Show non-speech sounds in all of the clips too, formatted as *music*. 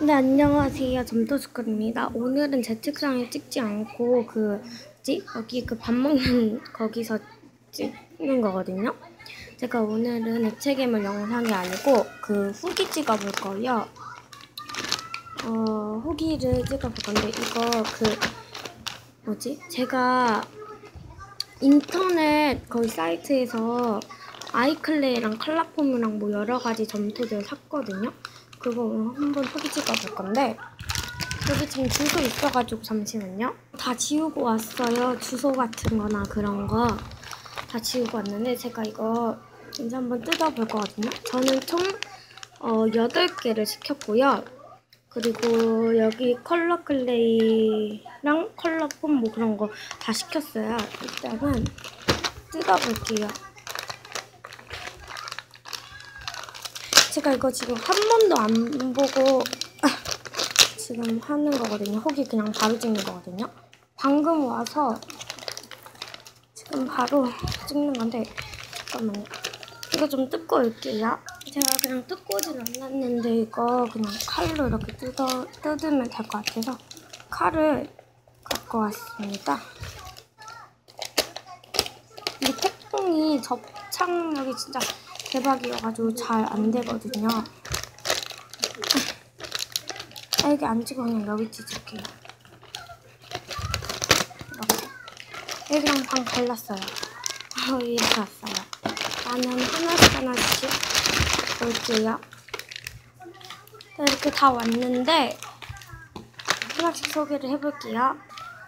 네, 안녕하세요. 점토스쿨입니다. 오늘은 제 책상에 찍지 않고 그, 뭐지? 여기 그 밥 먹는 *laughs* 거기서 찍는 거거든요. 제가 오늘은 액체괴물 영상이 아니고 그 후기 찍어볼 거예요. 어, 후기를 찍어볼 건데 이거 그, 뭐지? 제가 인터넷 거기 사이트에서 아이클레이랑 컬러폼이랑 뭐 여러 가지 점토들 샀거든요. 그거 오늘 한번 후기 찍어볼 건데 여기 지금 주소 있어가지고 잠시만요. 다 지우고 왔어요. 주소 같은 거나 그런 거 다 지우고 왔는데 제가 이거 이제 한번 뜯어볼 거거든요. 저는 총 어, 8개를 시켰고요. 그리고 여기 컬러 클레이랑 컬러 폼 뭐 그런 거 다 시켰어요. 일단은 뜯어볼게요. 제가 이거 지금 한 번도 안 보고 지금 하는 거거든요. 혹이 그냥 바로 찍는 거거든요. 방금 와서 지금 바로 찍는 건데 잠깐만요. 이거 좀 뜯고 올게요. 제가 그냥 뜯고진 않았는데 이거 그냥 칼로 이렇게 뜯어, 뜯으면 될 것 같아서 칼을 갖고 왔습니다. 이 택봉이 접착력이 진짜 대박이어가지고 잘 안 되거든요. 아, 여기 안 찍어 그냥 여기 찍을게요. 이렇게. 여기랑 방 갈랐어요. 아, 이렇게 왔어요. 나는 하나씩 하나씩 볼게요. 네, 이렇게 다 왔는데 하나씩 소개를 해볼게요.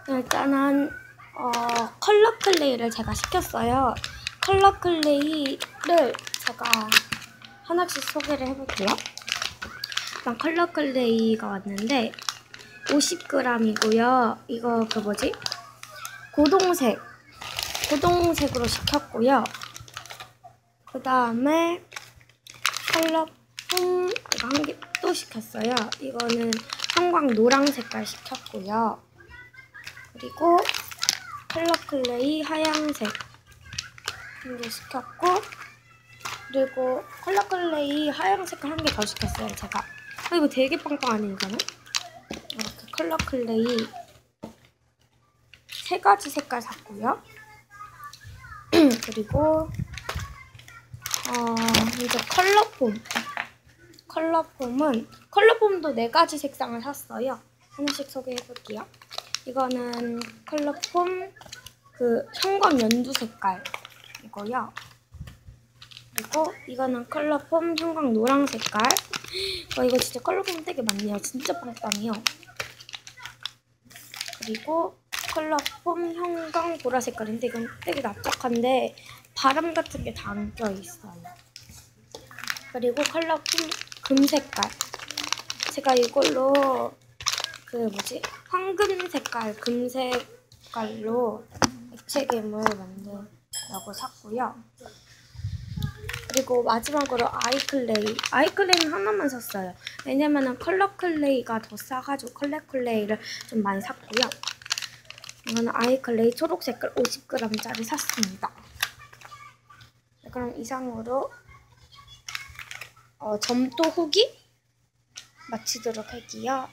일단은 어, 컬러 클레이를 제가 시켰어요. 컬러 클레이를 제가 하나씩 소개를 해볼게요. 일단 컬러 클레이가 왔는데 50g이고요. 이거 그 뭐지? 고동색. 고동색으로 시켰고요. 그 다음에 컬러 폼 이거 한 개 또 시켰어요. 이거는 형광 노랑 색깔 시켰고요. 그리고 컬러 클레이 하얀색 한 개 시켰고 그리고 컬러 클레이 하얀색 한개 더 시켰어요 제가. 아, 이거 되게 빵빵하네 이거는? 이렇게 컬러 클레이 세 가지 색깔 샀고요. *clears throat* 그리고 어 이제 컬러폼. 컬러폼은 컬러폼도 네 가지 색상을 샀어요. 하나씩 소개해 볼게요. 이거는 컬러폼 그 형광 연두 색깔 이고요. 그리고 이거는 컬러 폼 형광 노랑 색깔. 와 이거 진짜 컬러 폼 되게 많네요. 진짜 빵빵해요. 그리고 컬러 폼 형광 보라 색깔인데 이건 되게 납작한데 바람 같은 게다안 껴있어요. 그리고 컬러 폼 금 색깔. 제가 이걸로 그 뭐지 황금 색깔 금 색깔로 액체 괴물 만들라고 샀고요. 그리고 마지막 으로 아이클레이. 아이클레이는 하나만 샀어요. 왜냐면은 컬러 클레이가 더 싸가지고 컬러 클레이를 좀 많이 샀고요. 이거는 아이클레이 초록 색깔 50g짜리 샀습니다. 네, 그럼 이상으로 어, 점토 후기 마치도록 할게요.